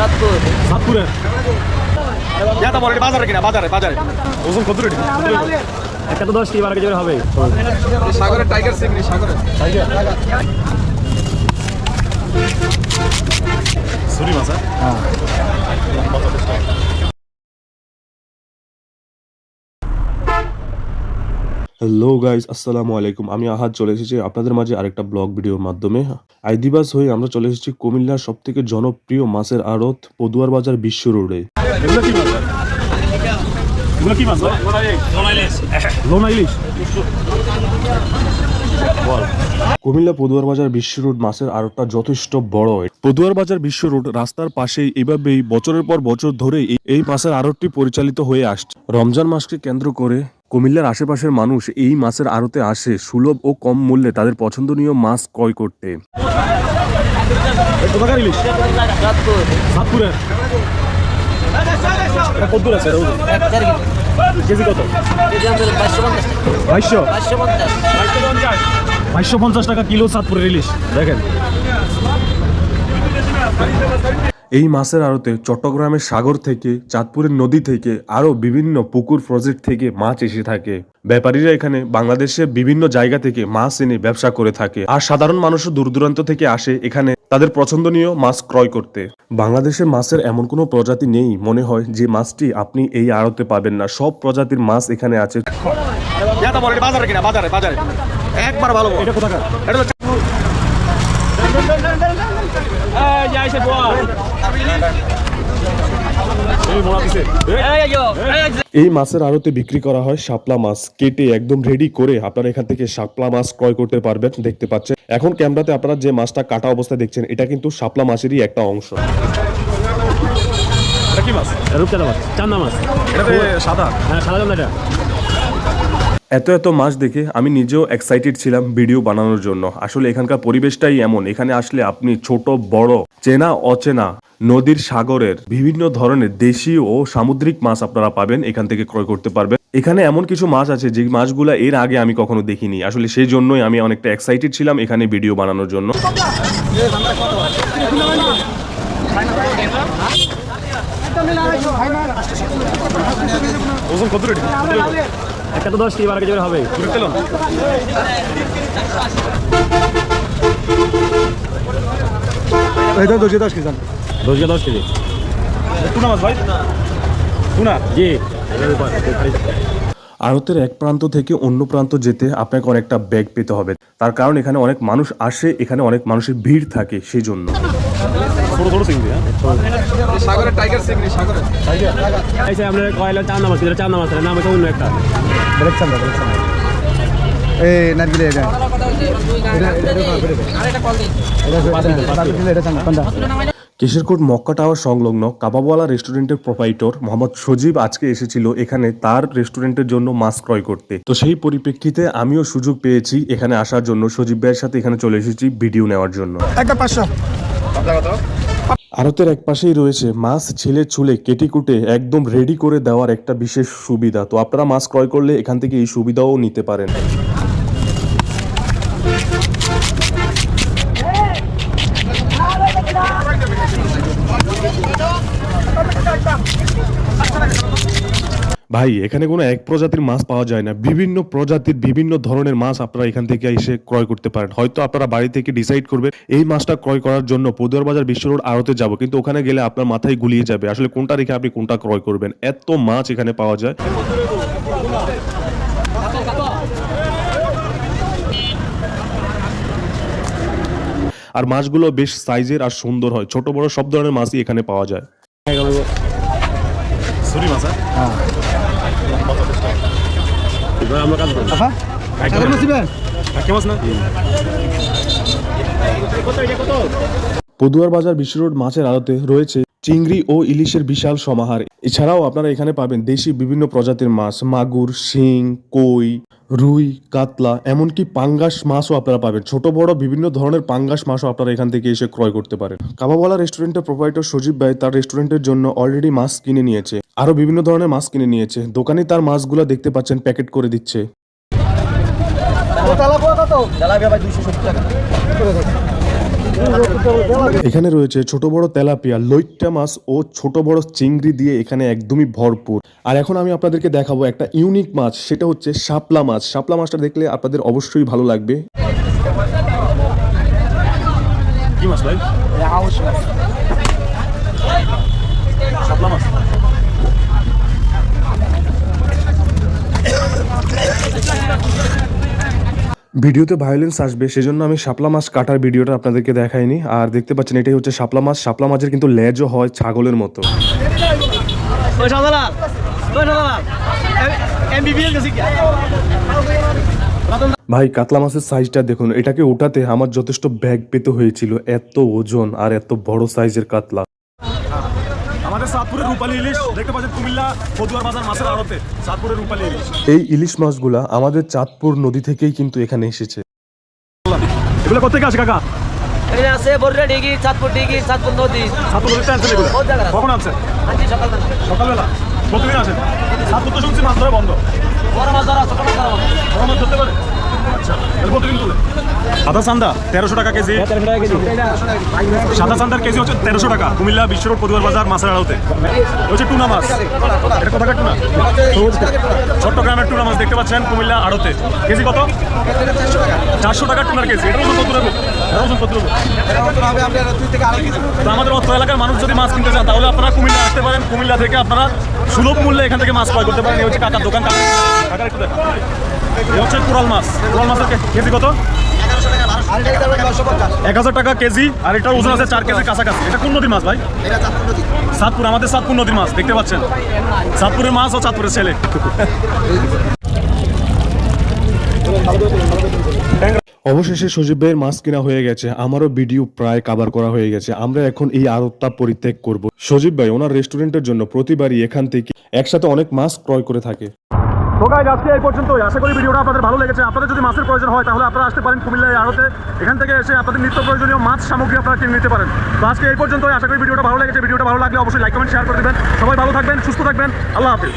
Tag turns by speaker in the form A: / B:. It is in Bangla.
A: চাঁদপুর
B: সাতপুরের।
C: এটা বলে বাজারে কিনা? বাজারে বাজারে।
B: ওজন কত রেডি? একটা তো দশ কি বারো কেজি হবে।
C: সাগরের টাইগার চিংড়ি সাগরের।
B: সুরি মাছ হ্যাঁ।
D: হ্যালো গাইজ আসসালামু আলাইকুম। আমি আহাদ চলে এসেছি আপনাদের মাঝে আরেকটা ব্লগ ভিডিওর মাধ্যমে। আইদিবাস হয়ে আমরা চলে এসেছি কুমিল্লার সব থেকে জনপ্রিয় মাছের আড়ত পদুয়ার বাজার বিশ্ব রোডে। কুমিল্লা পদুয়ার বাজার বিশ্ব রোড মাছের আড়তটা যথেষ্ট বড়। পদুয়ার বাজার বিশ্ব রোড রাস্তার পাশেই এভাবেই বছরের পর বছর ধরে এই- এই মাছের আড়তটি পরিচালিত হয়ে আসছে। রমজান মাসকে কেন্দ্র করে কুমিল্লার আশেপাশের মানুষ এই মাছের আড়তে আসে সুলভ ও কম মূল্যে তাদের পছন্দনীয় মাছ ক্রয় করতে।
A: বাইশশো পঞ্চাশ
B: টাকা কিলো সাতপুরের ইলিশ। দেখেন।
D: এই মাছের আড়তে চট্টগ্রামের সাগর থেকে চাঁদপুরের নদী থেকে আরও বিভিন্ন পুকুর প্রজেক্ট থেকে মাছ এসে থাকে। ব্যাপারীরা এখানে বাংলাদেশের বিভিন্ন জায়গা থেকে মাছ এনে ব্যবসা করে থাকে। আর সাধারণ মানুষও দূর দূরান্ত থেকে আসে এখানে তাদের পছন্দনীয় মাছ ক্রয় করতে। বাংলাদেশের মাছের এমন কোনো প্রজাতি নেই মনে হয় যে মাছটি আপনি এই আড়তে পাবেন না। সব প্রজাতির মাছ এখানে আছে।
C: এটা বলে এটা বাজারে কিনা? বাজারে বাজারে। একবার ভালো
B: এটা কোথাকার?
C: এটা
B: এই
D: মাছের আড়তে বিক্রি করা হয় শাপলা মাছ। কেটে একদম রেডি করে আপনারা এখান থেকে শাপলা মাছ ক্রয় করতে পারবেন দেখতে পাচ্ছেন। এখন ক্যামেরাতে আপনারা যে মাছটা কাটা অবস্থায় দেখছেন এটা কিন্তু শাপলা মাছেরই একটা অংশ।
B: এটা কি মাছ? রূপচাঁদা মাছ চান্দা মাছ।
C: সাদা?
B: হ্যাঁ সাদা চান্দা এটা
D: এত এত মাছ দেখে আমি নিজেও এক্সাইটেড ছিলাম ভিডিও বানানোর জন্য। আসলে এখানকার পরিবেশটাই এমন। এখানে আসলে আপনি ছোট, বড়, চেনা, অচেনা, নদীর সাগরের বিভিন্ন ধরনের দেশি ও সামুদ্রিক মাছ আপনারা পাবেন, এখান থেকে ক্রয় করতে পারবেন। এখানে এমন কিছু মাছ আছে যে মাছগুলা এর আগে আমি কখনো দেখিনি। আসলে সেই জন্যই আমি অনেকটা এক্সাইটেড ছিলাম এখানে ভিডিও বানানোর জন্য।
B: ওজন কত একটা তো দশ কেজি বারো কেজি করে হবে
C: এটা দশ দশ কেজি
B: দশ কেজি দশ কেজি।
C: টুনা মাছ ভাই। টুনা।
B: জি।
D: আড়তের এক প্রান্ত থেকে অন্য প্রান্ত যেতে আপনাকে অনেকটা ব্যাগ পেতে হবে। তার কারণ এখানে অনেক মানুষ আসে এখানে অনেক মানুষের ভিড় থাকে সেই জন্য।
B: ছোট ছোট চিংড়ি হ্যাঁ
C: সাগরের টাইগার চিংড়ি সাগরের।
B: এই যে আপনার কয়লা চান্দা মাছ এটা চান্দা মাছ নাম হচ্ছে অন্য একটা।
E: এই নারকেল এটা। এটা চাঙ্গা কোনটা?
D: কিশোরকোট মক্কা টাওয়ার সংলগ্ন কাবাবওয়ালা রেস্টুরেন্টের প্রোপাইটর মোহাম্মদ সজীব আজকে এসেছিল এখানে তার রেস্টুরেন্টের জন্য মাছ ক্রয় করতে। তো সেই পরিপ্রেক্ষিতে আমিও সুযোগ পেয়েছি এখানে আসার জন্য। সজীব ভাইয়ের সাথে এখানে চলে এসেছি ভিডিও নেওয়ার জন্য।
E: একটা পাঁচশো।
D: আড়তের এক পাশেই রয়েছে মাছ ছেলে চুলে কেটে কুটে একদম রেডি করে দেওয়ার একটা বিশেষ সুবিধা। তো আপনারা মাছ ক্রয় করলে এখান থেকে এই সুবিধাও নিতে পারেন। ভাই এখানে কোনো এক প্রজাতির মাছ পাওয়া যায় না। বিভিন্ন প্রজাতির বিভিন্ন ধরনের মাছ আপনারা এখান থেকে এসে ক্রয় করতে পারেন। হয়তো আপনারা বাড়ি থেকে ডিসাইড করবেন এই মাছটা ক্রয় করার জন্য পদুয়ার বাজার বিশ্ব রোড আড়তে যাব কিন্তু ওখানে গেলে আপনার মাথায় গুলিয়ে যাবে। আসলে কোনটা রেখে আপনি কোনটা ক্রয় করবেন? এত মাছ এখানে পাওয়া যায়। আর মাছগুলো বেশ সাইজের আর সুন্দর হয়। ছোট বড় সব ধরনের মাছই এখানে পাওয়া যায়
B: সুরি মাছ হ্যাঁ এবার আমরা কাজ
D: পদুয়ার বাজার বিশ্ব রোড মাছের আড়তে রয়েছে চিংড়ি ও ইলিশের বিশাল সমাহার। এছাড়াও আপনারা এখানে পাবেন দেশি বিভিন্ন প্রজাতির মাছ মাগুর শিং কই রুই, কাতলা, এমনকি পাঙ্গাস মাছও আপনারা পাবেন। ছোট, বড় বিভিন্ন ধরনের পাঙ্গাস মাছও আপনারা এখান থেকে এসে ক্রয় করতে পারেন। কাবাওয়ালা রেস্টুরেন্টের প্রোপাইটর সজীব ভাই তার রেস্টুরেন্টের জন্য অলরেডি মাছ কিনে নিয়েছে। আরও বিভিন্ন ধরনের মাছ কিনে নিয়েছে। দোকানে তার মাছগুলো দেখতে পাচ্ছেন, প্যাকেট করে দিচ্ছে। এখানে রয়েছে ছোট, বড় তেলাপিয়া, লইট্টা মাছ ও ছোট, বড় চিংড়ি দিয়ে এখানে একদমই ভরপুর। আর এখন আমি আপনাদেরকে দেখাবো একটা ইউনিক মাছ সেটা হচ্ছে শাপলা মাছ। শাপলা মাছটা দেখলে আপনাদের অবশ্যই ভালো লাগবে।
B: কি মাছ ভাই? শাপলা মাছ?
D: ভিডিওতে ভায়োলেন্স আসবে সেজন্য আমি শাপলা মাছ কাটার ভিডিওটা আপনাদেরকে দেখাইনি। আর দেখতে পাচ্ছেন এটাই হচ্ছে শাপলা মাছ। শাপলা মাছের কিন্তু লেজও হয় ছাগলের মতো। ভাই কাতলা মাছের সাইজটা দেখুন এটাকে ওঠাতে আমার যথেষ্ট ব্যাগ পেতে হয়েছিল এত ওজন আর এত বড় সাইজের কাতলা।
B: আমাদের সাতপুরের রূপালী ইলিশ দেখতে পাচ্ছেন কুমিল্লা ফতুয়ার বাজার মাছের আড়তে সাতপুরের রূপালী ইলিশ।
D: এই ইলিশ মাছগুলা আমাদের চাঁদপুর নদী থেকেই কিন্তু এখানে এসেছে।
B: এগুলো কোথেকে আসে কাকা?
A: এখানে আছে বরুড়া ডিগি চাঁদপুর ডিগি চাঁদপুর নদী।
B: সাতপুর নদীতে আনছেন এগুলো?
A: বহুত জায়গায় আছে।
B: কখন আনছেন?
A: সকালবেলা।
B: সকালবেলা? প্রতিদিন আসেন। সাত তো শুনছি মাছ ধরা বন্ধ।
A: বড় মাছ ধরা ছোট মাছ ধরা বন্ধ।
B: বড় মাছ ধরতে পারে? সাদা চান্দা তেরোশো টাকা কেজি। সাদা চান্দার কেজি হচ্ছে তেরোশো টাকা। কুমিল্লা বিশ্ব রোড বাজার মাছের আড়তে। হচ্ছে টুনা মাছ। এটা কোথাকার টুনা? চট্টগ্রামের টুনা মাছ দেখতে পাচ্ছেন কুমিল্লা আড়তে। কেজি কত? চারশো টাকা টুনার কেজি। এটা ওজন কত তো আমাদের অত্র এলাকার মানুষ যদি মাছ কিনতে চান তাহলে আপনারা কুমিল্লা আসতে পারেন। কুমিল্লা থেকে আপনারা সুলভ মূল্যে এখান থেকে মাছ ক্রয় করতে পারেন। এই হচ্ছে কাকার দোকান। কাকার একটু হচ্ছে মাছ মাছের কেজি কত? এক হাজার টাকা কেজি, আর এটার ওজন আছে চার কেজির কাছাকাছি। এটা কোন মাছ ভাই? সাতপুর, আমাদের সাতপুর নদীর মাছ, দেখতে পাচ্ছেন? সাতপুরের মাছ ছেলে।
D: অবশেষে সজীব ভাইয়ের মাছ কেনা হয়ে গেছে। আমারও ভিডিও প্রায় কাবার করা হয়ে গেছে। আমরা এখন এই আড়তটা পরিত্যাগ করব। সজীব ভাই, ওনার রেস্টুরেন্টের জন্য প্রতিবারই এখান থেকে একসাথে অনেক মাছ ক্রয় করে থাকে।
B: তো গাইজ আজকে এই পর্যন্ত আশা করি ভিডিওটা আপনাদের ভালো লেগেছে। আপনাদের যদি মাছের প্রয়োজন হয়, তাহলে আপনারা আসতে পারেন কুমিল্লায় আড়তে। এখান থেকে এসে আপনাদের নিত্য প্রয়োজনীয় মাছ সামগ্রী আপনারা কিনে নিতে পারেন। তো আজকে এই পর্যন্তই। আশা করি ভিডিওটা ভালো লেগেছে। ভিডিওটা ভালো লাগলে অবশ্যই লাইক কমেন্ট শেয়ার করে দেবেন। সবাই ভালো থাকবেন, সুস্থ থাকবেন। আল্লাহ হাফিজ।